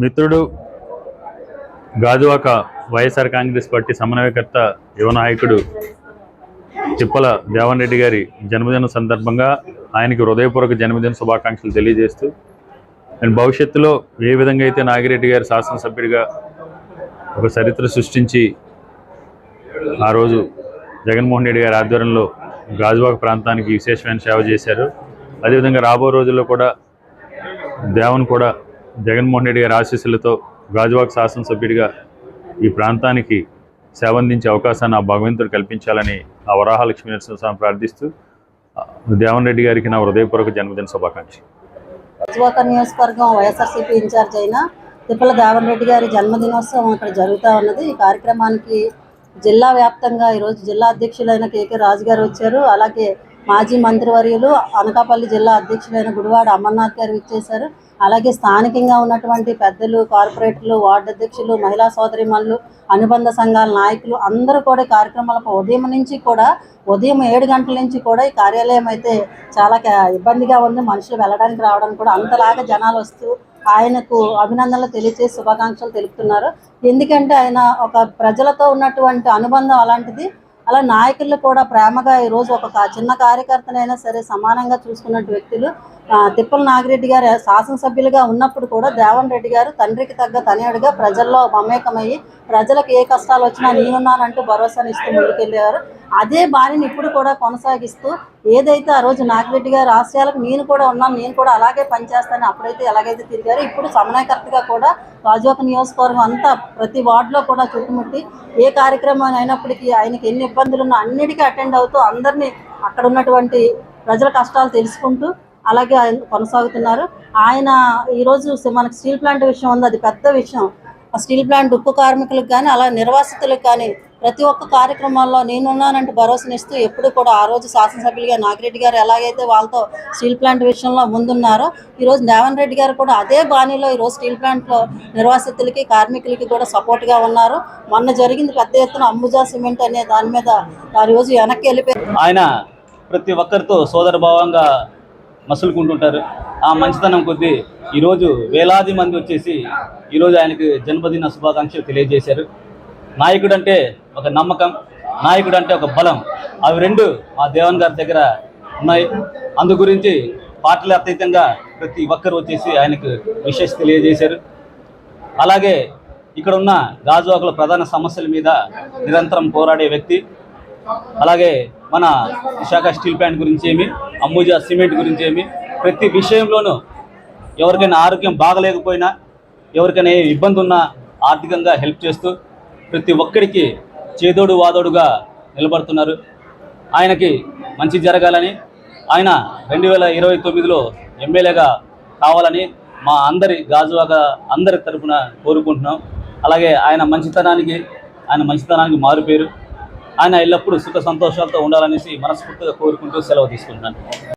మిత్రుడు గాజువాక వైఎస్ఆర్ కాంగ్రెస్ పార్టీ సమన్వయకర్త యువ నాయకుడు తిప్పల దేవన్ రెడ్డి గారి జన్మదిన సందర్భంగా ఆయనకి హృదయపూర్వక జన్మదిన శుభాకాంక్షలు తెలియజేస్తూ అండ్ భవిష్యత్తులో ఏ విధంగా అయితే నాగిరెడ్డి గారి శాసనసభ్యుడిగా ఒక చరిత్ర సృష్టించి ఆ రోజు జగన్మోహన్ రెడ్డి గారి ఆధ్వర్యంలో గాజువాక ప్రాంతానికి విశేషమైన సేవ చేశారు. అదేవిధంగా రాబో రోజుల్లో కూడా దేవన్ కూడా జగన్మోహన్ రెడ్డి గారి ఆశీస్సులతో గాజువాక్ శాసనసభ్యుడిగా ఈ ప్రాంతానికి సేవందించే అవకాశాన్ని ఆ భగవంతుడు కల్పించాలని ఆ వరాహలక్ష్మీ నరసింహస్వామి ప్రార్థిస్తూ దేవన్ రెడ్డి గారికి నా హృదయపూర్వక జన్మదిన శుభాకాంక్షలు. గాజువాక నియోజకవర్గం వైఎస్ఆర్సీపీ ఇన్ఛార్జ్ అయిన తిప్పల దేవన్ రెడ్డి గారి జన్మదినోత్సవం ఇక్కడ జరుగుతూ ఉన్నది. ఈ కార్యక్రమానికి జిల్లా వ్యాప్తంగా ఈరోజు జిల్లా అధ్యక్షులైన కేకే రాజు గారు వచ్చారు. అలాగే మాజీ మంత్రివర్యులు అనకాపల్లి జిల్లా అధ్యక్షులైన గుడివాడ అమర్నాథ్ గారు ఇచ్చేశారు అలాగే స్థానికంగా ఉన్నటువంటి పెద్దలు కార్పొరేటర్లు వార్డు అధ్యక్షులు మహిళా సోదరిమణులు అనుబంధ సంఘాల నాయకులు అందరూ కూడా కార్యక్రమాలకు ఉదయం నుంచి కూడా ఉదయం ఏడు గంటల నుంచి కూడా ఈ కార్యాలయం అయితే చాలా ఇబ్బందిగా ఉంది. మనుషులు వెళ్ళడానికి రావడానికి కూడా అంతలాగా జనాలు వస్తూ ఆయనకు అభినందనలు తెలియజేసి శుభాకాంక్షలు తెలుపుతున్నారు. ఎందుకంటే ఆయన ఒక ప్రజలతో ఉన్నటువంటి అనుబంధం అలాంటిది. అలా నాయకులు కూడా ప్రేమగా ఈరోజు ఒక చిన్న కార్యకర్తనైనా సరే సమానంగా చూసుకున్నట్టు వ్యక్తులు తిప్పల నాగిరెడ్డి గారు శాసనసభ్యులుగా ఉన్నప్పుడు కూడా దేవన్ రెడ్డి గారు తండ్రికి తగ్గ తనయుడిగా ప్రజల్లో మమేకమయ్యి ప్రజలకు ఏ కష్టాలు వచ్చినా నేనున్నానంటూ భరోసాని ఇస్తూ ముందుకెళ్ళారు అదే బాణిని ఇప్పుడు కూడా కొనసాగిస్తూ ఏదైతే ఆ రోజు నాగిరెడ్డి గారి ఆశయాలకు నేను కూడా ఉన్నాను నేను కూడా అలాగే పనిచేస్తాను అప్పుడైతే ఎలాగైతే తిరిగారు ఇప్పుడు సమన్వయకర్తగా కూడా రాజోక నియోజకవర్గం అంతా ప్రతి వార్డులో కూడా చుట్టుముట్టి ఏ కార్యక్రమం అయినప్పటికీ ఆయనకి ఎన్ని ఇబ్బందులు ఉన్నా అన్నిటికీ అటెండ్ అవుతూ అందరినీ అక్కడ ఉన్నటువంటి ప్రజల కష్టాలు తెలుసుకుంటూ అలాగే ఆయన కొనసాగుతున్నారు. ఆయన ఈరోజు మనకి స్టీల్ ప్లాంట్ విషయం ఉంది. అది పెద్ద విషయం. ఆ స్టీల్ ప్లాంట్ ఉక్కు కార్మికులకు కానీ అలా నిర్వాసితులకు కానీ ప్రతి ఒక్క కార్యక్రమాల్లో నేనున్నానంటే భరోసానిస్తూ ఎప్పుడు కూడా ఆ రోజు శాసనసభ్యులుగా నాగిరెడ్డి గారు ఎలాగైతే వాళ్ళతో స్టీల్ ప్లాంట్ విషయంలో ముందున్నారో ఈరోజు దేవన్ రెడ్డి గారు కూడా అదే బాణీలో ఈరోజు స్టీల్ ప్లాంట్లో నిర్వాసితులకి కార్మికులకి కూడా సపోర్ట్గా ఉన్నారు. మొన్న జరిగింది పెద్ద ఎత్తున అంబుజా సిమెంట్ అనే దాని మీద ఆ రోజు వెనక్కి వెళ్ళిపోయి ఆయన ప్రతి ఒక్కరితో సోదరభావంగా మసులుకుంటుంటారు. ఆ మంచితనం కొద్దీ ఈరోజు వేలాది మంది వచ్చేసి ఈరోజు ఆయనకు జన్మదిన శుభాకాంక్షలు తెలియజేశారు. నాయకుడు అంటే ఒక నమ్మకం నాయకుడు అంటే ఒక బలం. అవి రెండు మా దేవన్ గారి దగ్గర ఉన్నాయి. అందు గురించి పార్టీల అతీతంగా ప్రతి ఒక్కరు వచ్చేసి ఆయనకు విశేష తెలియజేశారు. అలాగే ఇక్కడ ఉన్న గాజువాకుల ప్రధాన సమస్యల మీద నిరంతరం పోరాడే వ్యక్తి అలాగే మన విశాఖ స్టీల్ ప్లాంట్ గురించి ఏమి అంబుజా సిమెంట్ గురించి ఏమి ప్రతి విషయంలోనూ ఎవరికైనా ఆరోగ్యం బాగలేకపోయినా ఎవరికైనా ఏ ఇబ్బంది ఉన్నా ఆర్థికంగా హెల్ప్ చేస్తూ ప్రతి ఒక్కరికి చేదోడు వాదోడుగా నిలబడుతున్నారు. ఆయనకి మంచి జరగాలని ఆయన రెండు వేల ఇరవై తొమ్మిదిలో ఎమ్మెల్యేగా కావాలని మా అందరి గాజువాక అందరి తరఫున కోరుకుంటున్నాం. అలాగే ఆయన మంచితనానికి ఆయన మంచితనానికి మారుపేరు ఆయన ఎల్లప్పుడూ సుఖ సంతోషాలతో ఉండాలనేసి మనస్ఫూర్తిగా కోరుకుంటూ సెలవు తీసుకుంటున్నాను.